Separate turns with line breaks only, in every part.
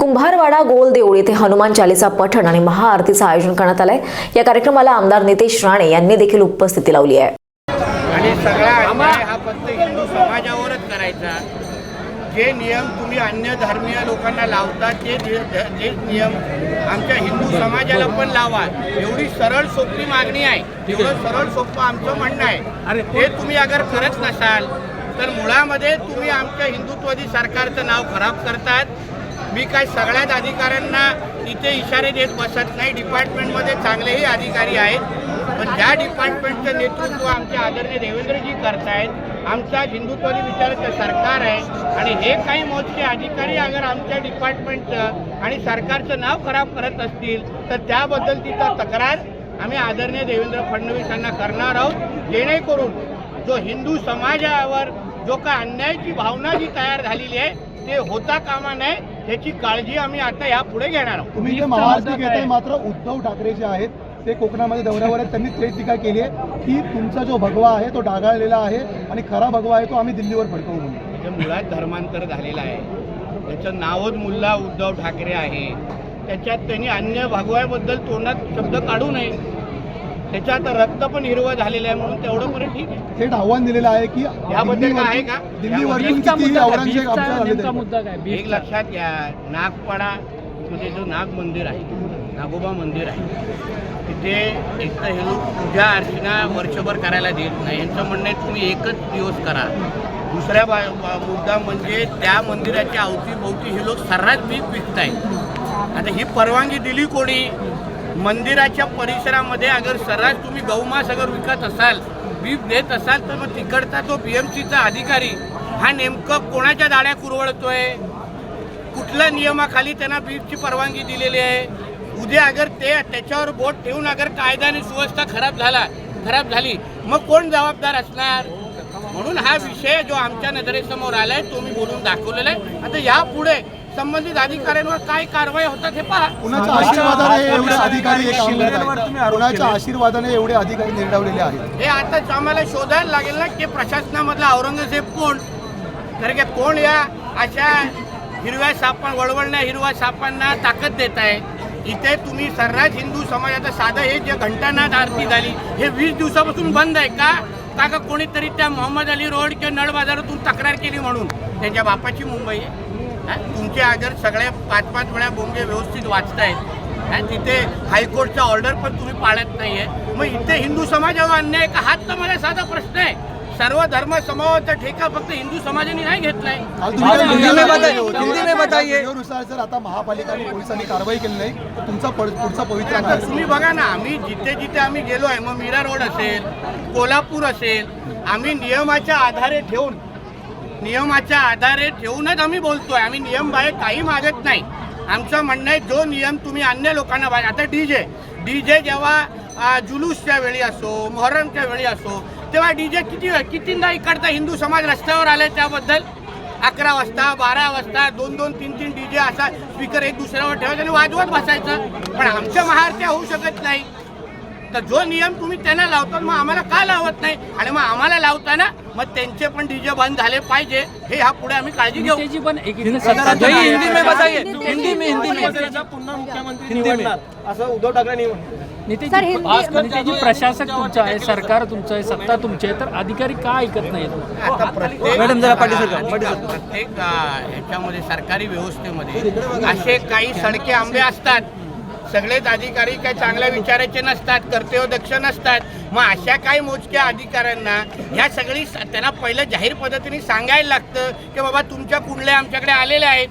कुंभारवाडा गोल देऊळ येथे हनुमान चालीसा पठण आणि महाआरतीचं आयोजन करण्यात आलंय. या कार्यक्रमाला आमदार नितेश राणे यांनी देखील उपस्थिती लावली आहे.
आणि सगळा अन्याय हा फक्त हिंदू समाजावरच करायचा. जे नियम तुम्ही अन्य धर्मीय लोकांना लावता ते जे- जे नियम आमच्या हिंदू समाजाला पण लावा. एवढी सरळ सोपी मागणी आहे. एवढं सरळ सोपं आमचं म्हणणं आहे. ते तुम्ही अगर करत नसाल तर मुळामध्ये तुम्ही आमच्या हिंदुत्वादी सरकारचं नाव खराब करतात. मी काय सगळ्याच अधिकाऱ्यांना इथे इशारे देत बसत नाही. डिपार्टमेंटमध्ये चांगलेही अधिकारी आहेत. पण ज्या डिपार्टमेंटचं नेतृत्व आमचे आदरणीय देवेंद्रजी करतायत आमचा हिंदुत्वादी विचाराचं सरकार आहे आणि हे काही मोजके अधिकारी अगर आमच्या डिपार्टमेंटचं आणि सरकारचं नाव खराब करत असतील तर त्याबद्दल तिथं तक्रार आम्ही आदरणीय देवेंद्र फडणवीस यांना करणार आहोत. जेणेकरून जो हिंदू समाजावर जो का अन्यायाची भावना जी तयार झालेली आहे ते होता कामा नये. त्याची काळजी आम्ही आता यापुढे घेणार आहोत.
तुम्ही जे महाआरती घेताय मात्र उद्धव ठाकरे जे आहेत ते कोकणामध्ये दौऱ्यावर आहेत. त्यांनी थेट टीका केली आहे की तुमचा जो भगवा आहे तो डागाळलेला आहे आणि खरा भगवा आहे तो आम्ही दिल्लीवर फडकवू म्हणून.
म्हणजे मुळात धर्मांतर झालेलं आहे. त्याचं नावच मुल्ला उद्धव ठाकरे आहे. त्याच्यात त्यांनी अन्य भगवाबद्दल तोंडात शब्द काढू नये. त्याच्यात रक्त पण हिरवं झालेलं आहे म्हणून तेवढं पण ठीक आहे.
थेट आव्हान दिलेलं आहे की
याबद्दल काय आहे का?
दिल्लीवरून औरंगजेब आमच्या झाले तरी.
एक लक्षात घ्या नागपाडा मध्ये जो नाग मंदिर आहे नागोबा मंदिर आहे तिथे एक तर हे लोक पूजा अर्चना वर्षभर करायला देत नाही. यांचं म्हणणं आहे तुम्ही एकच दिवस करा. दुसऱ्या बा बा- मुद्दा म्हणजे त्या मंदिराच्या अवतीभोवती हे लोक सर्रास बीज विकतायत. आता ही परवानगी दिली कोणी? मंदिराच्या परिसरामध्ये अगर सर्रास तुम्ही गौमास अगर विकत असाल बीफ देत असाल तर मग तिकडचा तो बी एम सीचा अधिकारी हा नेमकं कोणाच्या दाड्या कुरवळतोय? कुठल्या नियमाखाली त्यांना बीफची परवानगी दिलेली आहे? उद्या अगर ते त्याच्यावर बोट ठेवून अगर कायदा आणि सुव्यवस्था खराब झाला खराब झाली मग कोण जबाबदार असणार? म्हणून हा विषय जो आमच्या नजरेसमोर आलाय तो मी बोलून दाखवलेला आहे. आता यापुढे संबंधित अधिकाऱ्यांवर काय कारवाई होतात हे पहा.
कुणाच्या आशीर्वादाने एवढे अधिकारी हे. काम करत आहेत कुणाच्या आशीर्वादाने एवढे अधिकारी निर्डवलेले आहेत?
हे आता आम्हाला शोधायला लागेल ना की प्रशासनामधला औरंगजेब कोण? कारण की कोण या अशा हिरव्या सापां वळवळण्या हिरव्या सापांना ताकद देत आहे इथे तुम्ही सर्रास हिंदू समाजाचं साधं हे जे घंटानाथ आरती झाली हे वीस दिवसापासून बंद आहे का? का का कोणीतरी त्या मोहम्मद अली रोड किंवा नळ बाजारातून तक्रार केली म्हणून? त्यांच्या बापाची मुंबई आहे? तुमचे अगर सगळे पाच पाच वेळा बोंगे व्यवस्थित वाचतायत हा? तिथे हायकोर्टचा ऑर्डर पण तुम्ही पाळत नाहीये मग इथे हिंदू समाजावर अन्याय का हाच तर मला साधा प्रश्न आहे सर्व धर्म समूहाचा ठेका फक्त हिंदू समाजाने नाही घेतलाय
काल तुम्ही काय
हिंदी में
म्हणालात?
बताइए, हिंदी में बताइए.
व्हिडिओनुसार जर आता महापालिका आणि पोलिसांनी कारवाई केली नाही तर तुमचा पुढचा पवित्र
तुम्ही बघा ना आम्ही जिथे जिथे आम्ही गेलो आहे मग मीरा रोड असेल कोल्हापूर असेल आम्ही नियमाच्या आधारे ठेवून नियमाच्या आधारे ठेवूनच आम्ही बोलतोय. आम्ही नियम बाहेर काही मागत नाही. आमचं म्हणणं आहे जो नियम तुम्ही अन्य लोकांना बाहेर आता डी जे डी जे जेव्हा जुलूसच्या वेळी असो मोहरमच्या वेळी असो तेव्हा डीजे किती कितींदा इकडचा हिंदू समाज रस्त्यावर आले त्याबद्दल? अकरा वाजता बारा वाजता दोन दोन तीन तीन डी जे असा स्पीकर एक दुसऱ्यावर ठेवायचा आणि वाजवत बसायचं. पण आमच्या महाआरत्या होऊ शकत नाही. तर जो नियम तुम्ही त्यांना लावतात मग आम्हाला का लावत नाही? आणि मग आम्हाला लावताना मग त्यांचे पण डीजे बंद झाले पाहिजे. हे ह्या पुढे आम्ही काळजी घेऊ.
नितेशजी पण
नहीं
आहे.
हिंदी में बताइए हिंदी में हिंदी में.
पुन्हा मुख्यमंत्री. निवडणार. असं उद्धव ठाकरे
प्रशासक तुमचं आहे सरकार तुमचं आहे सत्ता तुमची आहे तर अधिकारी का ऐकत नाहीत?
आता प्रत्येक
मॅडम जरा
ह्याच्यामध्ये सरकारी व्यवस्थेमध्ये असे काही सडके आंबे असतात. सगळेच अधिकारी काही चांगल्या विचाराचे नसतात कर्तव्यदक्ष नसतात. मग अशा काही मोजक्या अधिकाऱ्यांना ह्या सगळी त्यांना पहिलं जाहीर पद्धतीने सांगायला लागतं की बाबा तुमच्या कुंडल्या आमच्याकडे आलेल्या आहेत.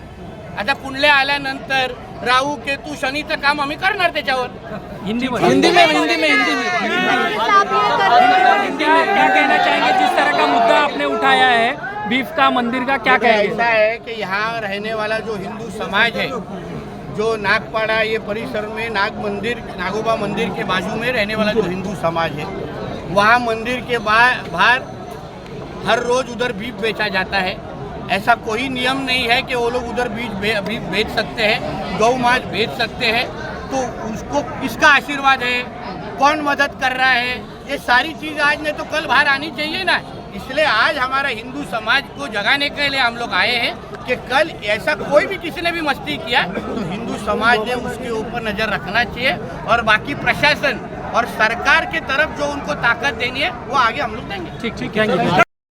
आता कुंडल्या आल्यानंतर राहू केतू शनीचं काम आम्ही करणार त्याच्यावर.
हिंदी में हिंदी में हिंदी में
क्या क्या कहना चाहेंगे? जिस तरह का मुद्दा आपने उठाया है बीफ का मंदिर का क्या कहेंगे?
ऐसा है कि यहाँ रहने वाला जो हिंदू समाज है जो नागपाड़ा ये परिसर में नाग मंदिर नागोबा मंदिर के बाजू में रहने वाला जो हिंदू समाज है वहाँ मंदिर के बाहर हर रोज उधर बीफ बेचा जाता है। ऐसा कोई नियम नहीं है कि वो लोग उधर बीज बे, बेच सकते हैं गौ मांस बेच सकते हैं। तो उसको किसका आशीर्वाद है? कौन मदद कर रहा है? ये सारी चीज़ आज नहीं तो कल बाहर आनी चाहिए ना। इसलिए आज हमारा हिंदू समाज को जगाने के लिए हम लोग आए हैं कि कल ऐसा कोई भी किसी ने भी मस्ती किया तो हिंदू समाज ने उसके ऊपर नज़र रखना चाहिए और बाकी प्रशासन और सरकार के तरफ़ जो उनको ताकत देनी है, वो आगे हम लोग देंगे।
ठीक ठीक